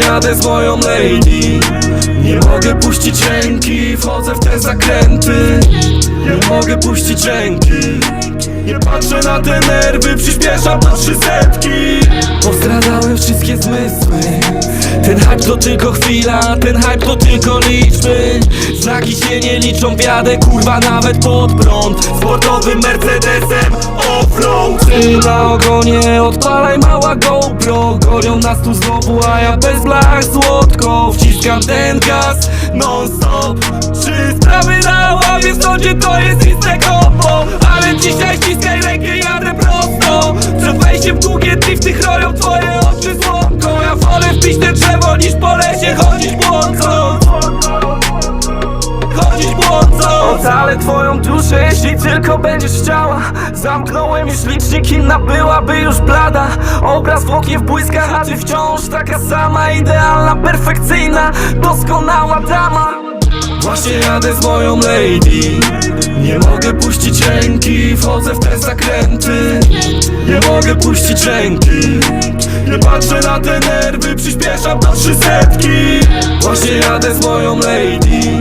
jadę z moją lady. Nie mogę puścić ręki, wchodzę w te zakręty. Nie mogę puścić ręki Na te nerwy, przyspieszam do trzysetki. Postradałem wszystkie zmysły. Ten hype to tylko chwila, ten hype to tylko liczby. Znaki się nie liczą, wjadę kurwa nawet pod prąd. Sportowym Mercedesem offroad. Ty na ogonie, odpalaj mała GoPro. Gonią nas tu znowu, a ja bez blach słodko Wciskam ten gaz non-stop. Trzy sprawy na ławie, w sądzie to jest? Iste kombo Wpić te drzewo niż po lesie chodzić błądząc chodzić błądząc Ale twoją duszę, jeśli tylko będziesz chciała. Zamknąłem już licznik, inna byłaby już blada. Obraz w oknie w błyskach, a ty wciąż taka sama Idealna, perfekcyjna, doskonała dama. Właśnie jadę z moją lady. Nie mogę puścić ręki, wchodzę w te zakręty. Nie mogę puścić ręki na te nerwy, przyspieszam do trzysetki. Właśnie jadę z moją lady.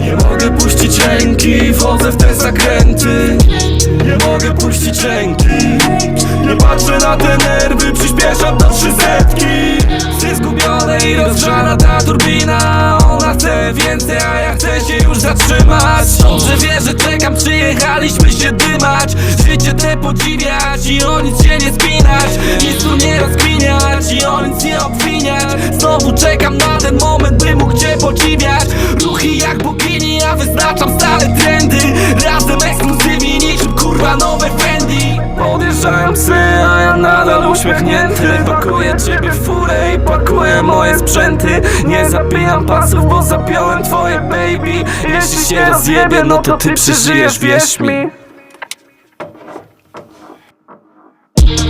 Nie mogę puścić ręki, wchodzę w te zakręty. Nie mogę puścić ręki. Nie patrzę na te nerwy, przyspieszam do trzysetki. Psy zgubione i rozgrzana ta turbina. Ona chce więcej, a ja chcę się już zatrzymać. Dobrze wie, że czekam, przyjechaliśmy się dymać. Życie te podziwiać i o nic się nie spinać kurwa nowe Fendi. Psy, a ja nadal uśmiechnięty. Pakuję ciebie w furę i pakuję moje sprzęty. Nie zapijam pasów, bo zapiąłem twoje baby. Jeśli się rozjebie, no to ty przeżyjesz, wierz mi.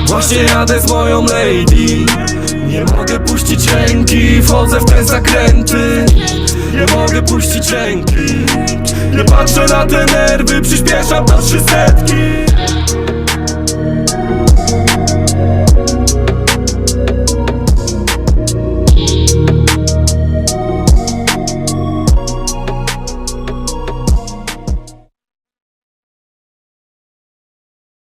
Właśnie jadę z moją lady. Nie mogę puścić ręki, wchodzę w te zakręty Nie mogę puścić ręki. Nie patrzę na te nerwy, przyspieszam do trzysetki